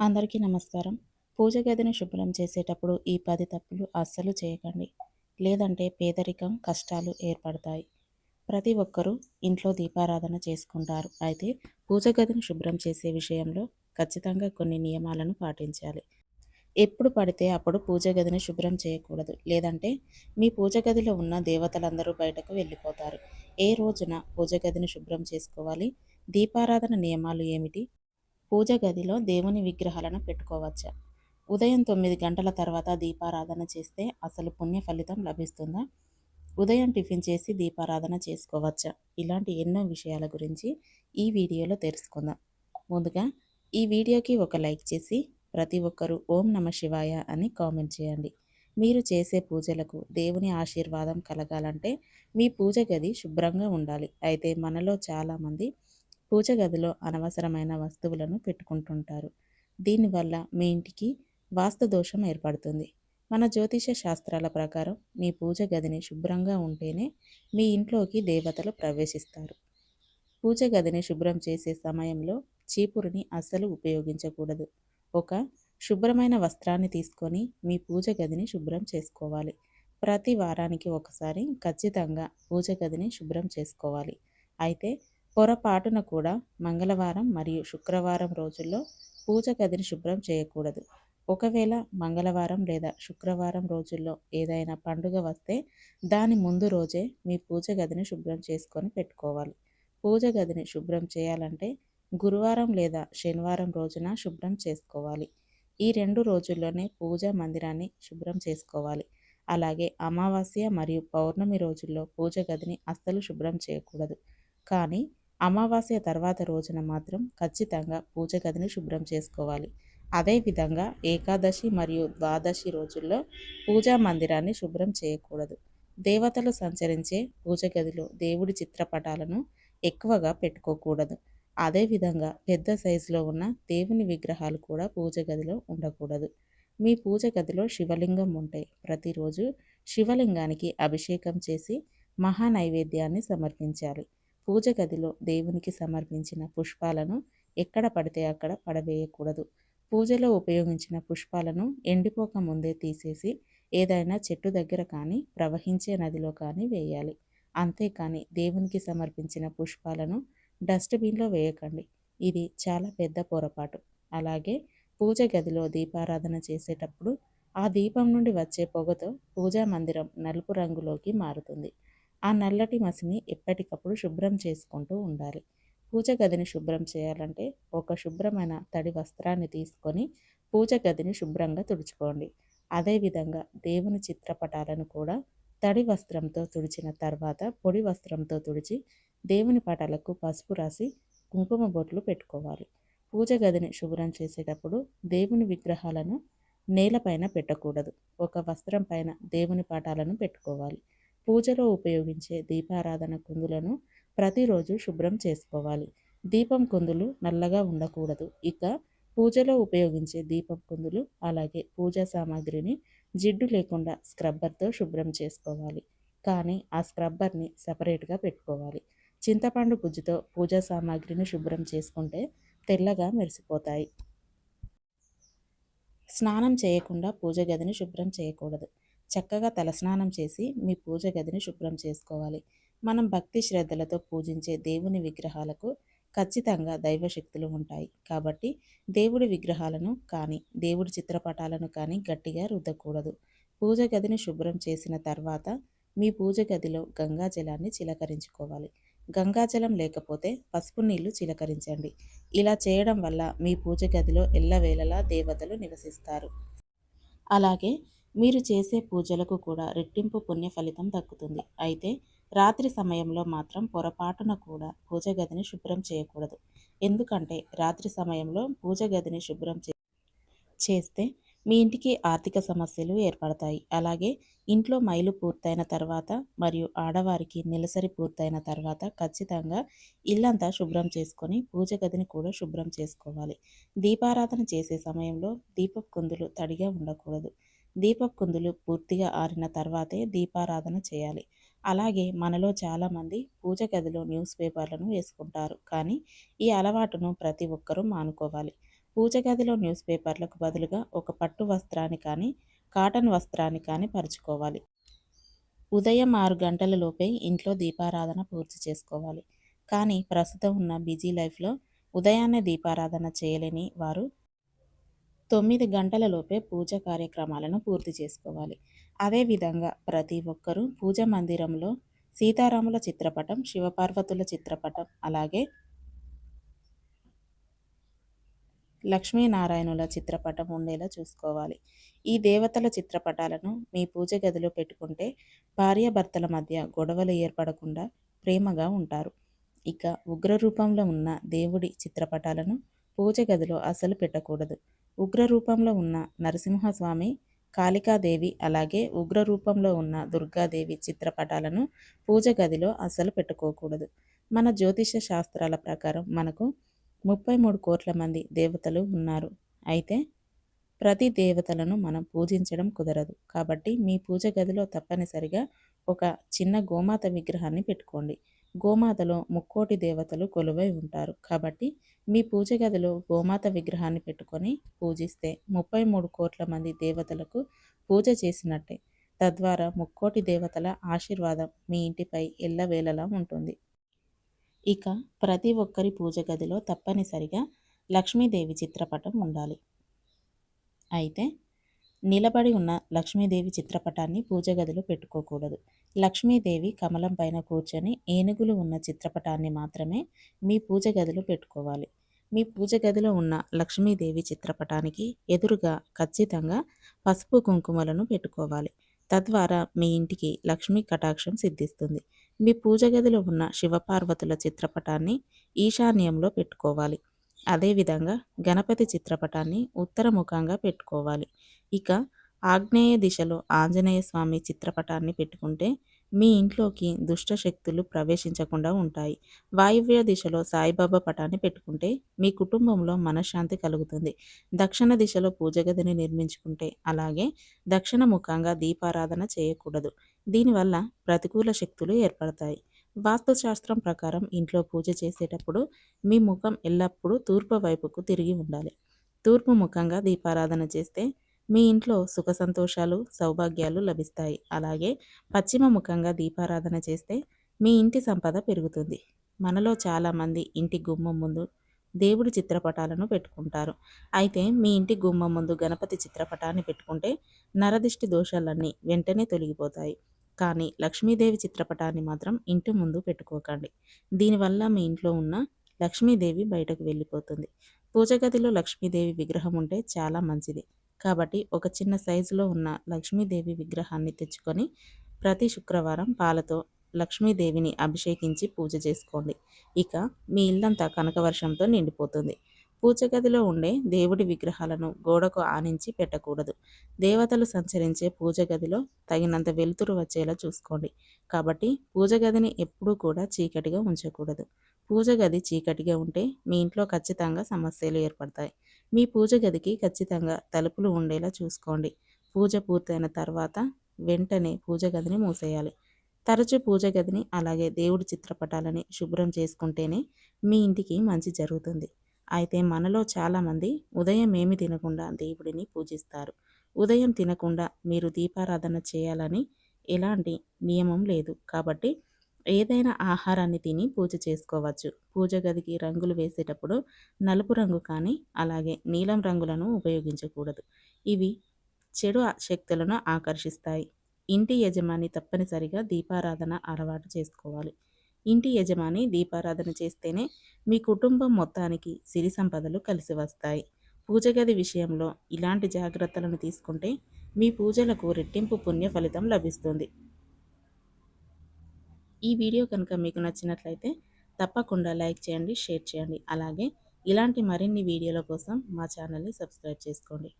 అందరికీ నమస్కారం. పూజ గదిని శుభ్రం చేసేటప్పుడు ఈ పది తప్పులు అస్సలు చేయకండి. లేదంటే పేదరికం కష్టాలు ఏర్పడతాయి. ప్రతి ఒక్కరూ ఇంట్లో దీపారాధన చేసుకుంటారు. అయితే పూజ గదిని శుభ్రం చేసే విషయంలో ఖచ్చితంగా కొన్ని నియమాలను పాటించాలి. ఎప్పుడు పడితే అప్పుడు పూజ గదిని శుభ్రం చేయకూడదు. లేదంటే మీ పూజ గదిలో ఉన్న దేవతలందరూ బయటకు వెళ్ళిపోతారు. ఏ రోజున పూజ గదిని శుభ్రం చేసుకోవాలి? దీపారాధన నియమాలు ఏమిటి? పూజ గదిలో దేవుని విగ్రహాలను పెట్టుకోవచ్చా? ఉదయం తొమ్మిది గంటల తర్వాత దీపారాధన చేస్తే అసలు పుణ్య ఫలితం లభిస్తుందా? ఉదయం టిఫిన్ చేసి దీపారాధన చేసుకోవచ్చా? ఇలాంటి ఎన్నో విషయాల గురించి ఈ వీడియోలో తెలుసుకుందాం. ముందుగా ఈ వీడియోకి ఒక లైక్ చేసి ప్రతి ఒక్కరూ ఓం నమ శివాయ అని కామెంట్ చేయండి. మీరు చేసే పూజలకు దేవుని ఆశీర్వాదం కలగాలంటే మీ పూజ గది శుభ్రంగా ఉండాలి. అయితే మనలో చాలామంది పూజ గదిలో అనవసరమైన వస్తువులను పెట్టుకుంటుంటారు. దీనివల్ల మీ ఇంటికి వాస్తు దోషం ఏర్పడుతుంది. మన జ్యోతిష శాస్త్రాల ప్రకారం మీ పూజ గదిని శుభ్రంగా ఉంటేనే మీ ఇంట్లోకి దేవతలు ప్రవేశిస్తారు. పూజ గదిని శుభ్రం చేసే సమయంలో చీపురుని అస్సలు ఉపయోగించకూడదు. ఒక శుభ్రమైన వస్త్రాన్ని తీసుకొని మీ పూజ గదిని శుభ్రం చేసుకోవాలి. ప్రతి వారానికి ఒకసారి ఖచ్చితంగా పూజ గదిని శుభ్రం చేసుకోవాలి. అయితే పొరపాటున కూడా మంగళవారం మరియు శుక్రవారం రోజుల్లో పూజ గదిని శుభ్రం చేయకూడదు. ఒకవేళ మంగళవారం లేదా శుక్రవారం రోజుల్లో ఏదైనా పండుగ వస్తే దాని ముందు రోజే మీ పూజ గదిని శుభ్రం చేసుకొని పెట్టుకోవాలి. పూజ గదిని శుభ్రం చేయాలంటే గురువారం లేదా శనివారం రోజున శుభ్రం చేసుకోవాలి. ఈ రెండు రోజుల్లోనే పూజా మందిరాన్ని శుభ్రం చేసుకోవాలి. అలాగే అమావాస్య మరియు పౌర్ణమి రోజుల్లో పూజ గదిని అస్సలు శుభ్రం చేయకూడదు. కానీ అమావాస్య తర్వాత రోజున మాత్రం ఖచ్చితంగా పూజ గదిని శుభ్రం చేసుకోవాలి. అదేవిధంగా ఏకాదశి మరియు ద్వాదశి రోజుల్లో పూజా మందిరాన్ని శుభ్రం చేయకూడదు. దేవతలు సంచరించే పూజ గదిలో దేవుడి చిత్రపటాలను ఎక్కువగా పెట్టుకోకూడదు. అదేవిధంగా పెద్ద సైజులో ఉన్న దేవుని విగ్రహాలు కూడా పూజ గదిలో ఉండకూడదు. మీ పూజ గదిలో శివలింగం ఉంటే ప్రతిరోజు శివలింగానికి అభిషేకం చేసి మహా నైవేద్యాన్ని సమర్పించాలి. పూజ గదిలో దేవునికి సమర్పించిన పుష్పాలను ఎక్కడ పడితే అక్కడ పడవేయకూడదు. పూజలో ఉపయోగించిన పుష్పాలను ఎండిపోక ముందే తీసేసి ఏదైనా చెట్టు దగ్గర కానీ ప్రవహించే నదిలో కానీ వేయాలి. అంతేకాని దేవునికి సమర్పించిన పుష్పాలను డస్ట్బిన్లో వేయకండి. ఇది చాలా పెద్ద పొరపాటు. అలాగే పూజ గదిలో దీపారాధన చేసేటప్పుడు ఆ దీపం నుండి వచ్చే పొగతో పూజా మందిరం నలుపు రంగులోకి మారుతుంది. ఆ నల్లటి మసిని ఎప్పటికప్పుడు శుభ్రం చేసుకుంటూ ఉండాలి. పూజ గదిని శుభ్రం చేయాలంటే ఒక శుభ్రమైన తడి వస్త్రాన్ని తీసుకొని పూజ గదిని శుభ్రంగా తుడుచుకోండి. అదేవిధంగా దేవుని చిత్రపటాలను కూడా తడి వస్త్రంతో తుడిచిన తర్వాత పొడి వస్త్రంతో తుడిచి దేవుని పటాలకు పసుపు రాసి కుంకుమ బొట్లు పెట్టుకోవాలి. పూజ గదిని శుభ్రం చేసేటప్పుడు దేవుని విగ్రహాలను నేలపైన పెట్టకూడదు. ఒక వస్త్రం పైన దేవుని పటాలను పెట్టుకోవాలి. పూజలో ఉపయోగించే దీపారాధన కుందులను ప్రతిరోజు శుభ్రం చేసుకోవాలి. దీపం కుందులు నల్లగా ఉండకూడదు. ఇక పూజలో ఉపయోగించే దీపం కుందులు అలాగే పూజా సామాగ్రిని జిడ్డు లేకుండా స్క్రబ్బర్తో శుభ్రం చేసుకోవాలి. కానీ ఆ స్క్రబ్బర్ని సపరేట్గా పెట్టుకోవాలి. చింతపండు గుజ్జుతో పూజా సామాగ్రిని శుభ్రం చేసుకుంటే తెల్లగా మెరిసిపోతాయి. స్నానం చేయకుండా పూజ గదిని శుభ్రం చేయకూడదు. చక్కగా తలస్నానం చేసి మీ పూజ గదిని శుభ్రం చేసుకోవాలి. మనం భక్తి శ్రద్ధలతో పూజించే దేవుని విగ్రహాలకు ఖచ్చితంగా దైవశక్తులు ఉంటాయి. కాబట్టి దేవుడి విగ్రహాలను కానీ దేవుడి చిత్రపటాలను కానీ గట్టిగా రుద్దకూడదు. పూజ గదిని శుభ్రం చేసిన తర్వాత మీ పూజ గదిలో గంగా జలాన్ని చిలకరించుకోవాలి. గంగాజలం లేకపోతే పసుపు నీళ్ళు చిలకరించండి. ఇలా చేయడం వల్ల మీ పూజ గదిలో ఎల్లవేళలా దేవతలు నివసిస్తారు. అలాగే మీరు చేసే పూజలకు కూడా రెట్టింపు పుణ్య ఫలితం దక్కుతుంది. అయితే రాత్రి సమయంలో మాత్రం పొరపాటున కూడా పూజ గదిని శుభ్రం చేయకూడదు. ఎందుకంటే రాత్రి సమయంలో పూజ గదిని శుభ్రం చేస్తే మీ ఇంటికి ఆర్థిక సమస్యలు ఏర్పడతాయి. అలాగే ఇంట్లో మైలు పూర్తయిన తర్వాత మరియు ఆడవారికి నెలసరి పూర్తయిన తర్వాత ఖచ్చితంగా ఇల్లంతా శుభ్రం చేసుకొని పూజ గదిని కూడా శుభ్రం చేసుకోవాలి. దీపారాధన చేసే సమయంలో దీప కుందులు తడిగా ఉండకూడదు. దీపపు కుందులు పూర్తిగా ఆరిన తర్వాతే దీపారాధన చేయాలి. అలాగే మనలో చాలామంది పూజ గదిలో న్యూస్ పేపర్లను వేసుకుంటారు. కానీ ఈ అలవాటును ప్రతి ఒక్కరూ మానుకోవాలి. పూజ గదిలో న్యూస్ పేపర్లకు బదులుగా ఒక పట్టు వస్త్రాన్ని కానీ కాటన్ వస్త్రాన్ని కానీ పరుచుకోవాలి. ఉదయం ఆరు గంటల లోపే ఇంట్లో దీపారాధన పూర్తి చేసుకోవాలి. కానీ ప్రస్తుతం ఉన్న బిజీ లైఫ్లో ఉదయాన్నే దీపారాధన చేయలేని వారు తొమ్మిది గంటల లోపే పూజ కార్యక్రమాలను పూర్తి చేసుకోవాలి. అదేవిధంగా ప్రతి ఒక్కరూ పూజ మందిరంలో సీతారాముల చిత్రపటం శివపార్వతుల చిత్రపటం అలాగే లక్ష్మీనారాయణుల చిత్రపటం ఉండేలా చూసుకోవాలి. ఈ దేవతల చిత్రపటాలను మీ పూజ గదిలో పెట్టుకుంటే భార్యాభర్తల మధ్య గొడవలు ఏర్పడకుండా ప్రేమగా ఉంటారు. ఇక ఉగ్ర రూపంలో ఉన్న దేవుడి చిత్రపటాలను పూజ గదిలో అసలు పెట్టకూడదు. ఉగ్ర రూపంలో ఉన్న నరసింహస్వామి కాళికాదేవి అలాగే ఉగ్రరూపంలో ఉన్న దుర్గాదేవి చిత్రపటాలను పూజ గదిలో అస్సలు పెట్టుకోకూడదు. మన జ్యోతిష శాస్త్రాల ప్రకారం మనకు ముప్పై మూడు కోట్ల మంది దేవతలు ఉన్నారు. అయితే ప్రతి దేవతలను మనం పూజించడం కుదరదు. కాబట్టి మీ పూజ గదిలో తప్పనిసరిగా ఒక చిన్న గోమాత విగ్రహాన్ని పెట్టుకోండి. గోమాతలో ముక్కోటి దేవతలు కొలువై ఉంటారు. కాబట్టి మీ పూజ గదిలో గోమాత విగ్రహాన్ని పెట్టుకొని పూజిస్తే ముప్పై మూడు కోట్ల మంది దేవతలకు పూజ చేసినట్టే. తద్వారా ముక్కోటి దేవతల ఆశీర్వాదం మీ ఇంటిపై ఎల్లవేళలా ఉంటుంది. ఇక ప్రతి ఒక్కరి పూజ గదిలో తప్పనిసరిగా లక్ష్మీదేవి చిత్రపటం ఉండాలి. అయితే నిలబడి ఉన్న లక్ష్మీదేవి చిత్రపటాన్ని పూజ గదిలో పెట్టుకోకూడదు. లక్ష్మీదేవి కమలం పైన కూర్చొని ఏనుగులు ఉన్న చిత్రపటాన్ని మాత్రమే మీ పూజ గదిలో పెట్టుకోవాలి. మీ పూజ గదిలో ఉన్న లక్ష్మీదేవి చిత్రపటానికి ఎదురుగా ఖచ్చితంగా పసుపు కుంకుమలను పెట్టుకోవాలి. తద్వారా మీ ఇంటికి లక్ష్మీ కటాక్షం సిద్ధిస్తుంది. మీ పూజ గదిలో ఉన్న శివపార్వతుల చిత్రపటాన్ని ఈశాన్యంలో పెట్టుకోవాలి. అదేవిధంగా గణపతి చిత్రపటాన్ని ఉత్తరముఖంగా పెట్టుకోవాలి. ఇక ఆగ్నేయ దిశలో ఆంజనేయ స్వామి చిత్రపటాన్ని పెట్టుకుంటే మీ ఇంట్లోకి దుష్ట శక్తులు ప్రవేశించకుండా ఉంటాయి. వాయువ్య దిశలో సాయిబాబా పటాన్ని పెట్టుకుంటే మీ కుటుంబంలో మనశ్శాంతి కలుగుతుంది. దక్షిణ దిశలో పూజ గదిని నిర్మించుకుంటే అలాగే దక్షిణ ముఖంగా దీపారాధన చేయకూడదు. దీనివల్ల ప్రతికూల శక్తులు ఏర్పడతాయి. వాస్తుశాస్త్రం ప్రకారం ఇంట్లో పూజ చేసేటప్పుడు మీ ముఖం ఎల్లప్పుడూ తూర్పు వైపుకు తిరిగి ఉండాలి. తూర్పు ముఖంగా దీపారాధన చేస్తే మీ ఇంట్లో సుఖ సంతోషాలు సౌభాగ్యాలు లభిస్తాయి. అలాగే పశ్చిమ ముఖంగా దీపారాధన చేస్తే మీ ఇంటి సంపద పెరుగుతుంది. మనలో చాలామంది ఇంటి గుమ్మం ముందు దేవుడి చిత్రపటాలను పెట్టుకుంటారు. అయితే మీ ఇంటి గుమ్మం ముందు గణపతి చిత్రపటాన్ని పెట్టుకుంటే నరదిష్టి దోషాలన్నీ వెంటనే తొలగిపోతాయి. కానీ లక్ష్మీదేవి చిత్రపటాన్ని మాత్రం ఇంటి ముందు పెట్టుకోకండి. దీనివల్ల మీ ఇంట్లో ఉన్న లక్ష్మీదేవి బయటకు వెళ్ళిపోతుంది. పూజగదిలో లక్ష్మీదేవి విగ్రహం ఉంటే చాలా మంచిది. కాబట్టి ఒక చిన్న సైజులో ఉన్న లక్ష్మీదేవి విగ్రహాన్ని తెచ్చుకొని ప్రతి శుక్రవారం పాలతో లక్ష్మీదేవిని అభిషేకించి పూజ చేసుకోండి. ఇక మీ ఇల్లంతా కనకవర్షంతో నిండిపోతుంది. పూజ గదిలో ఉండే దేవుడి విగ్రహాలను గోడకు ఆనించి పెట్టకూడదు. దేవతలు సంచరించే పూజ గదిలో తగినంత వెలుతురు వచ్చేలా చూసుకోండి. కాబట్టి పూజ గదిని ఎప్పుడూ కూడా చీకటిగా ఉంచకూడదు. పూజ గది చీకటిగా ఉంటే మీ ఇంట్లో ఖచ్చితంగా సమస్యలు ఏర్పడతాయి. మీ పూజ గదికి ఖచ్చితంగా తలుపులు ఉండేలా చూసుకోండి. పూజ పూర్తయిన తర్వాత వెంటనే పూజ గదిని మూసేయాలి. తరచు పూజ గదిని అలాగే దేవుడి చిత్రపటాలని శుభ్రం చేసుకుంటేనే మీ ఇంటికి మంచి జరుగుతుంది. అయితే మనలో చాలామంది ఉదయం ఏమి తినకుండా దేవుడిని పూజిస్తారు. ఉదయం తినకుండా మీరు దీపారాధన చేయాలని ఎలాంటి నియమం లేదు. కాబట్టి ఏదైనా ఆహారాన్ని తిని పూజ చేసుకోవచ్చు. పూజ గదికి రంగులు వేసేటప్పుడు నలుపు రంగు కానీ అలాగే నీలం రంగులను ఉపయోగించకూడదు. ఇవి చెడు శక్తులను ఆకర్షిస్తాయి. ఇంటి యజమాని తప్పనిసరిగా దీపారాధన అలవాటు చేసుకోవాలి. ఇంటి యజమాని దీపారాధన చేస్తేనే మీ కుటుంబం మొత్తానికి సిరి సంపదలు కలిసి వస్తాయి. పూజగది విషయంలో ఇలాంటి జాగ్రత్తలను తీసుకుంటే మీ పూజలకు రెట్టింపు పుణ్య ఫలితం లభిస్తుంది. ఈ వీడియో కనుక మీకు నచ్చినట్లయితే తప్పకుండా లైక్ చేయండి షేర్ చేయండి. అలాగే ఇలాంటి మరిన్ని వీడియోల కోసం మా ఛానల్ని సబ్స్క్రైబ్ చేసుకోండి.